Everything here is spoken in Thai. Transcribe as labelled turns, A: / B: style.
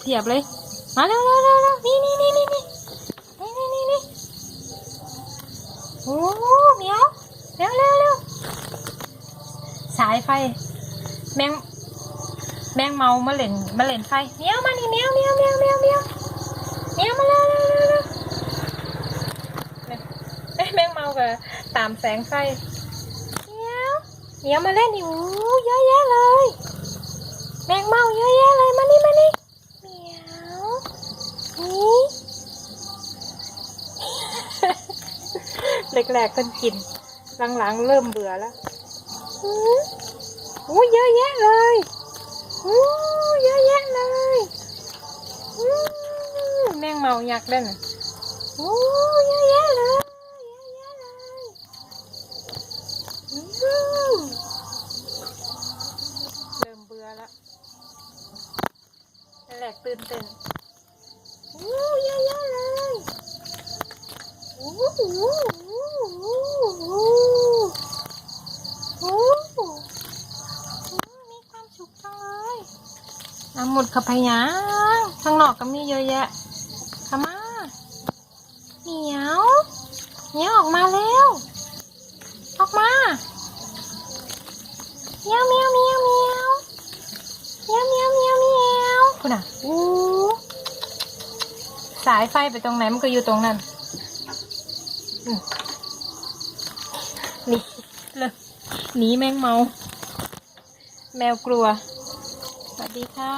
A: เพียบเลย มาเร็วเร็วเร็วเร็วนี่นี่นี่นี่นี่นี่นี่นี่โอ้เหมียวเร็วเร็วเร็วสายไฟ แมงแมงเมามาเล่นมาเล่นไฟเหมียวมานี่เหมียวเหมียวเหมียวเหมียวเหมียวเหมียวมาเร็วเร็วเร็วเร็วเอ้ยแมงเมากับตามแสงไฟเหมียวเหมียวมาเล่นนี่โอ้เยอะแยะเลย แมงเมาเยอะแยะเลยมานี่มานี่เหมียวนี่ แรกๆเพิ่นกิน หลังๆเริ่มเบื่อแล้วอู้เยอะแยะเลยอู้เยอะแยะเลยอู้แมงเมายักษ์เด้นะอู้เยอะแยะเลยเยอะแยะเลยเริ่มเบื่อแล้วแรกตื่นเต้นอู้เยอะแยะเลยอู้หูอู้หูอู้ หูอู้มีความสุขจังเลยน้ำหมดขับพยังข้างนอกก็มีเยอะแยะขามาเหนียวเหนียวออกมาแล้วออกมาเหมียวเหมียวเหมียวเหมียวเหมียวเหมียวเหมียวเหมียวคุณอะอู้สายไฟไปตรงไหนมันก็อยู่ตรงนั้นมหนี่เลย หนีแมงเมา แมวกลัว สวัสดีค่ะ